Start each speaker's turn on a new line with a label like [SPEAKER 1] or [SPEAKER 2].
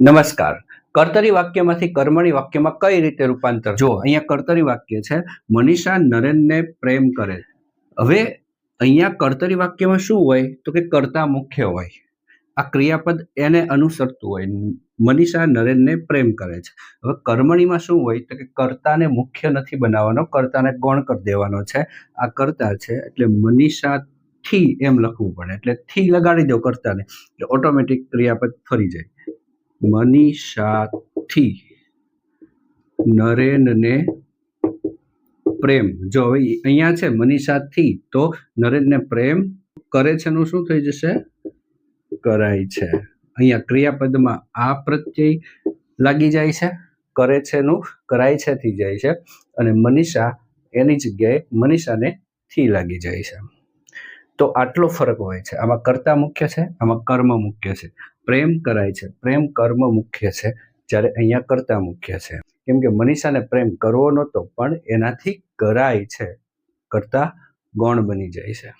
[SPEAKER 1] નમસ્કાર. કર્તરી વાક્યમાંથી કર્મણી વાક્યમાં કઈ રીતે રૂપાંતર જો અહીંયા કર્તરી વાક્ય છે મનીષા નરેનને પ્રેમ કરે. હવે અહીંયા કર્તરી વાક્યમાં શું હોય? તો કે કર્તા મુખ્ય હોય. આ ક્રિયાપદ એને અનુસરતું હોય. મનીષા નરેનને પ્રેમ કરે છે. હવે કર્મણીમાં શું હોય? તો કે કર્તાને મુખ્ય નથી બનાવવાનો કર્તાને ગૌણ કરી દેવાનો છે. આ કર્તા છે એટલે મનીષા થી એમ લખવું પડે. એટલે થી લગાડી દો કર્તાને. એટલે ઓટોમેટિક ક્રિયાપદ ફરી જાય. મનીષાથી નરેનને પ્રેમ. જો હવે અહીંયા છે મનીષાથી, તો નરેનને પ્રેમ કરે છે નું શું થઈ જશે? કરાય છે. અહીંયા ક્રિયાપદમાં આ પ્રત્યય લાગી જાય છે. કરે છે નું કરાય છે થઈ જાય છે. અને મનીષા એની જગ્યાએ મનીષાને થી લાગી જાય છે. તો આટલો ફરક હોય છે. આમાં કર્તા મુખ્ય છે, આમાં કર્મ મુખ્ય છે. પ્રેમ કરાય છે. પ્રેમ કર્મ મુખ્ય છે. જ્યારે અહીંયા કરતા મુખ્ય છે. કેમ કે મનીષાને પ્રેમ કરવો નહોતો, પણ એનાથી કરાય છે. કરતા ગૌણ બની જાય છે.